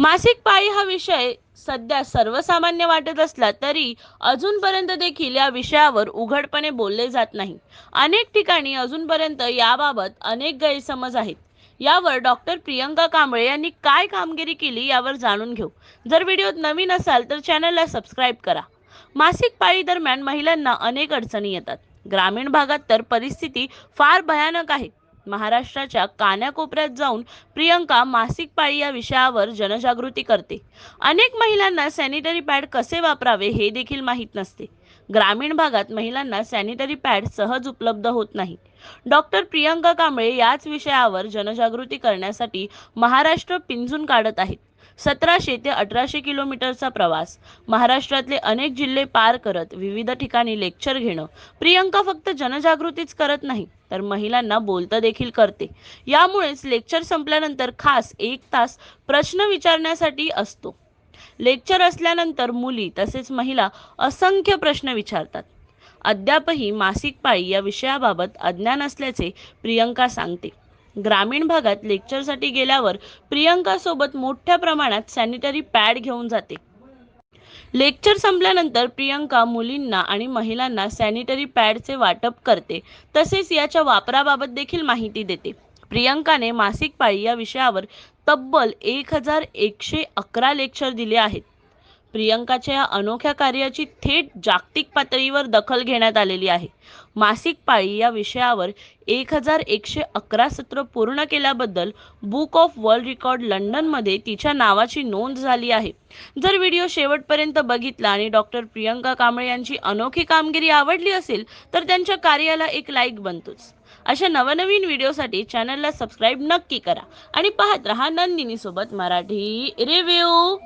मासिक पाळी हा विषय सध्या सर्वसामान्य वाटत असला तरी अजूनपर्यंत देखील या विषयावर उघडपणे बोलले जात नाही. अनेक ठिकाणी अजूनपर्यंत याबाबत अनेक गैरसमज आहेत. यावर डॉक्टर प्रियंका कांबळे यांनी काय कामगिरी केली यावर जाणून घेऊ. जर व्हिडिओत नवीन असाल तर चॅनलला सबस्क्राईब करा. मासिक पाळी दरम्यान महिलांना अनेक अडचणी येतात. ग्रामीण भागात तर परिस्थिती फार भयानक आहे. महाराष्ट्राच्या कान्याकोपऱ्यात जाऊन प्रियंका मासिक पाळी या विषयावर जनजागृती करते. अनेक महिलांना सॅनिटरी पॅड कसे वापरावे हे देखील माहीत नसते. ग्रामीण भागात महिलांना सॅनिटरी पॅड सहज उपलब्ध होत नाही. डॉक्टर प्रियंका कांबळे याच विषयावर जनजागृती करण्यासाठी महाराष्ट्र पिंजून काढत आहेत. सतराशे ते अठराशे किलोमीटरचा प्रवास. महाराष्ट्रातले अनेक जिल्हे पार करत विविध ठिकाणी लेक्चर घेणं. प्रियंका फक्त जनजागृतीच करत नाही तर महिलांना बोलतं देखील करते. यामुळेच लेक्चर संपल्यानंतर खास एक तास प्रश्न विचारण्यासाठी असतो. लेक्चर असल्यानंतर मुली तसेच महिला असंख्य प्रश्न विचारतात. अद्यापही मासिक पाळी या विषयाबाबत अज्ञान असल्याचे प्रियंका सांगते. ग्रामीण भागात लेक्चरसाठी गेल्यावर प्रियंका सोबत मोठ्या प्रमाणात सॅनिटरी पॅड घेऊन जाते. लेक्चर संपल्यानंतर प्रियंका मुलींना आणि महिलांना सॅनिटरी पॅडचे वाटप करते. तसेच याच्या वापराबाबत देखील माहिती देते. प्रियंकाने मासिक पाळी या विषयावर तब्बल एक हजार एकशे अकरा लेक्चर दिले आहेत. प्रियंकाच्या या अनोख्या कार्याची थेट जागतिक पातळीवर दखल घेण्यात आलेली आहे. मासिक पाळी या विषयावर एक हजार एकशे अकरा सत्र पूर्ण केल्याबद्दल बुक ऑफ वर्ल्ड रेकॉर्ड लंडनमध्ये तिच्या नावाची नोंद झाली आहे. जर व्हिडिओ शेवटपर्यंत बघितला आणि डॉक्टर प्रियंका कांबळे यांची अनोखी कामगिरी आवडली असेल तर त्यांच्या कार्याला एक लाईक बनतोच. अशा नवनवीन व्हिडिओसाठी चॅनलला सबस्क्राईब नक्की करा आणि पाहत रहा नंदिनीसोबत मराठी रिव्ह्यू.